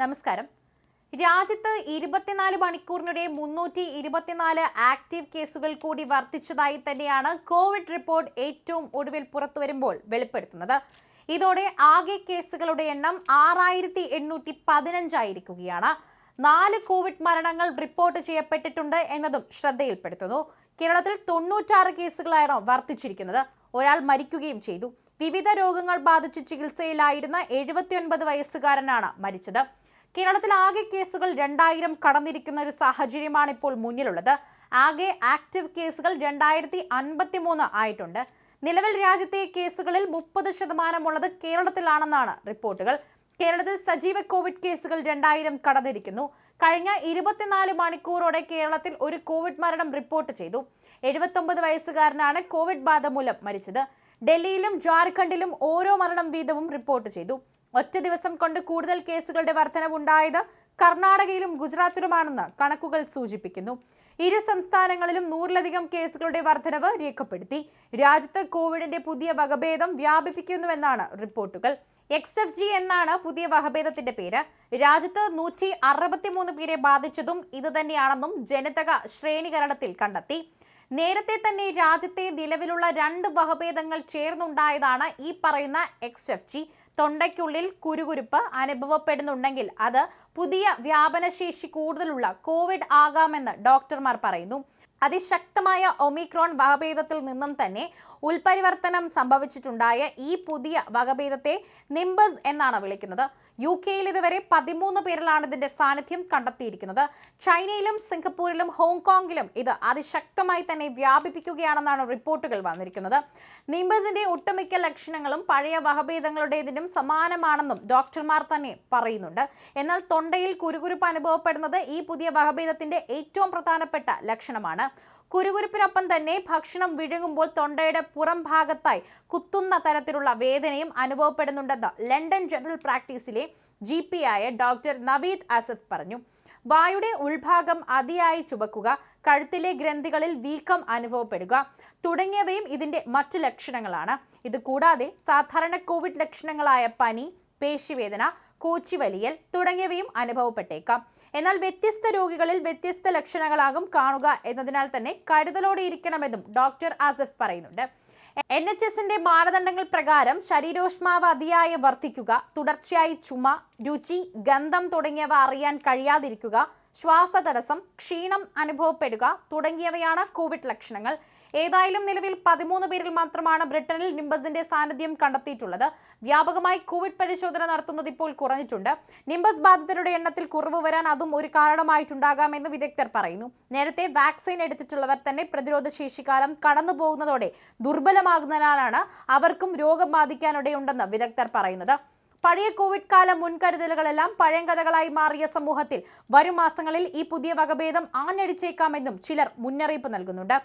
നമസ്കാരം. രാജ്യത്ത് ഇരുപത്തിനാല് മണിക്കൂറിനിടെ മുന്നൂറ്റി ഇരുപത്തിനാല് ആക്റ്റീവ് കേസുകൾ കൂടി വർദ്ധിച്ചതായി തന്നെയാണ് കോവിഡ് റിപ്പോർട്ട് ഏറ്റവും ഒടുവിൽ പുറത്തുവരുമ്പോൾ വെളിപ്പെടുത്തുന്നത്. ഇതോടെ ആകെ കേസുകളുടെ എണ്ണം ആറായിരത്തി എണ്ണൂറ്റി പതിനഞ്ചായിരിക്കുകയാണ് നാല് കോവിഡ് മരണങ്ങൾ റിപ്പോർട്ട് ചെയ്യപ്പെട്ടിട്ടുണ്ട് എന്നതും ശ്രദ്ധയിൽപ്പെടുത്തുന്നു. കേരളത്തിൽ തൊണ്ണൂറ്റാറ് കേസുകളാണ് വർദ്ധിച്ചിരിക്കുന്നത്. ഒരാൾ മരിക്കുകയും ചെയ്തു. വിവിധ രോഗങ്ങൾ ബാധിച്ച് ചികിത്സയിലായിരുന്ന എഴുപത്തിയൊൻപത് വയസ്സുകാരനാണ് മരിച്ചത്. കേരളത്തിൽ ആകെ കേസുകൾ രണ്ടായിരം കടന്നിരിക്കുന്ന ഒരു സാഹചര്യമാണ് ഇപ്പോൾ മുന്നിലുള്ളത്. ആകെ ആക്റ്റീവ് കേസുകൾ രണ്ടായിരത്തി അൻപത്തി മൂന്ന് ആയിട്ടുണ്ട്. നിലവിൽ രാജ്യത്തെ കേസുകളിൽ മുപ്പത് ശതമാനമുള്ളത് കേരളത്തിലാണെന്നാണ് റിപ്പോർട്ടുകൾ. കേരളത്തിൽ സജീവ കോവിഡ് കേസുകൾ രണ്ടായിരം കടന്നിരിക്കുന്നു. കഴിഞ്ഞ ഇരുപത്തിനാല് മണിക്കൂറോടെ കേരളത്തിൽ ഒരു കോവിഡ് മരണം റിപ്പോർട്ട് ചെയ്തു. എഴുപത്തൊമ്പത് വയസ്സുകാരനാണ് കോവിഡ് ബാധ മൂലം മരിച്ചത്. ഡൽഹിയിലും ജാർഖണ്ഡിലും ഓരോ മരണം വീതവും റിപ്പോർട്ട് ചെയ്തു. ഒറ്റ ദിവസം കൊണ്ട് കൂടുതൽ കേസുകളുടെ വർധനവുണ്ടായത് കർണാടകയിലും ഗുജറാത്തിലുമാണെന്ന് കണക്കുകൾ സൂചിപ്പിക്കുന്നു. ഇരു സംസ്ഥാനങ്ങളിലും നൂറിലധികം കേസുകളുടെ വർധനവ് രേഖപ്പെടുത്തി. രാജ്യത്ത് കോവിഡിന്റെ പുതിയ വകഭേദം വ്യാപിപ്പിക്കുന്നുവെന്നാണ് റിപ്പോർട്ടുകൾ. എക്സ് എഫ് ജി എന്നാണ് പുതിയ വകഭേദത്തിന്റെ പേര്. രാജ്യത്ത് നൂറ്റി അറുപത്തിമൂന്ന് പേരെ ബാധിച്ചതും ഇതുതന്നെയാണെന്നും ജനിതക ശ്രേണീകരണത്തിൽ കണ്ടെത്തി. നേരത്തെ തന്നെ രാജ്യത്തെ നിലവിലുള്ള രണ്ട് വകഭേദങ്ങൾ ചേർന്നുണ്ടായതാണ് ഈ പറയുന്ന എക്സ് എഫ് ജി. തൊണ്ടയ്ക്കുള്ളിൽ കുരുകുരുപ്പ് അനുഭവപ്പെടുന്നുണ്ടെങ്കിൽ അത് പുതിയ വ്യാപനശേഷി കൂടുതലുള്ള കോവിഡ് ആകാമെന്ന് ഡോക്ടർമാർ പറയുന്നു. അതിശക്തമായ ഒമിക്രോൺ വകഭേദത്തിൽ നിന്നും തന്നെ ഉൽപരിവർത്തനം സംഭവിച്ചിട്ടുണ്ടായ ഈ പുതിയ വകഭേദത്തെ നിംബസ് എന്നാണ് വിളിക്കുന്നത്. യു കെയിൽ ഇതുവരെ പതിമൂന്ന് പേരിലാണ് ഇതിന്റെ സാന്നിധ്യം കണ്ടെത്തിയിരിക്കുന്നത്. ചൈനയിലും സിംഗപ്പൂരിലും ഹോങ്കോങ്ങിലും ഇത് അതിശക്തമായി തന്നെ വ്യാപിപ്പിക്കുകയാണെന്നാണ് റിപ്പോർട്ടുകൾ വന്നിരിക്കുന്നത്. നിംബസിന്റെ ഒട്ടുമിക്ക ലക്ഷണങ്ങളും പഴയ വകഭേദങ്ങളുടേതിനും സമാനമാണെന്നും ഡോക്ടർമാർ തന്നെ പറയുന്നുണ്ട്. എന്നാൽ തൊണ്ടയിൽ കുരുകുരുപ്പ് അനുഭവപ്പെടുന്നത് ഈ പുതിയ വകഭേദത്തിന്റെ ഏറ്റവും പ്രധാനപ്പെട്ട ലക്ഷണമാണ്. കുരുകുരുപ്പിനൊപ്പം തന്നെ ഭക്ഷണം വിഴുങ്ങുമ്പോൾ തൊണ്ടയുടെ പുറം ഭാഗത്തായി കുത്തുന്ന തരത്തിലുള്ള വേദനയും അനുഭവപ്പെടുന്നുണ്ടെന്ന് ലണ്ടൻ ജനറൽ പ്രാക്ടീസിലെ ജി ആയ ഡോക്ടർ നവീദ് അസഫ് പറഞ്ഞു. വായുടെ ഉൾഭാഗം അതിയായി ചുവക്കുക കഴുത്തിലെ ഗ്രന്ഥികളിൽ വീക്കം അനുഭവപ്പെടുക തുടങ്ങിയവയും ഇതിന്റെ മറ്റു ലക്ഷണങ്ങളാണ്. ഇത് കൂടാതെ സാധാരണ കോവിഡ് ലക്ഷണങ്ങളായ പനി പേശിവേദന കോച്ചിവലിയൽ തുടങ്ങിയവയും അനുഭവപ്പെട്ടേക്കാം. എന്നാൽ വ്യത്യസ്ത രോഗികളിൽ വ്യത്യസ്ത ലക്ഷണങ്ങളാകും കാണുക എന്നതിനാൽ തന്നെ കരുതലോടെ ഇരിക്കണമെന്നും ഡോക്ടർ ആസഫ് പറയുന്നുണ്ട്. എൻ എച്ച് എസിന്റെ മാനദണ്ഡങ്ങൾ പ്രകാരം ശരീരോഷ്മാവ് അതിയായി വർദ്ധിക്കുക തുടർച്ചയായി ചുമ രുചി ഗന്ധം തുടങ്ങിയവ അറിയാൻ കഴിയാതിരിക്കുക ശ്വാസതടസ്സം ക്ഷീണം അനുഭവപ്പെടുക തുടങ്ങിയവയാണ് കോവിഡ് ലക്ഷണങ്ങൾ. ഏതായാലും നിലവിൽ പതിമൂന്ന് പേരിൽ മാത്രമാണ് ബ്രിട്ടനിൽ നിംബസിന്റെ സാന്നിധ്യം കണ്ടെത്തിയിട്ടുള്ളത്. വ്യാപകമായി കോവിഡ് പരിശോധന നടത്തുന്നത് ഇപ്പോൾ കുറഞ്ഞിട്ടുണ്ട്. നിംബസ് ബാധിതരുടെ എണ്ണത്തിൽ കുറവ് വരാൻ അതും ഒരു കാരണമായിട്ടുണ്ടാകാമെന്ന് വിദഗ്ധർ പറയുന്നു. നേരത്തെ വാക്സിൻ എടുത്തിട്ടുള്ളവർ തന്നെ പ്രതിരോധ ശേഷിക്കാലം കടന്നു പോകുന്നതോടെ ദുർബലമാകുന്നതിനാലാണ് അവർക്കും രോഗം ബാധിക്കാനിടയുണ്ടെന്ന് വിദഗ്ധർ പറയുന്നത്. പഴയ കോവിഡ് കാല മുൻകരുതലുകളെല്ലാം പഴങ്കഥകളായി മാറിയ സമൂഹത്തിൽ വരും മാസങ്ങളിൽ ഈ പുതിയ വകഭേദം ആഞ്ഞടിച്ചേക്കാമെന്നും ചിലർ മുന്നറിയിപ്പ് നൽകുന്നുണ്ട്.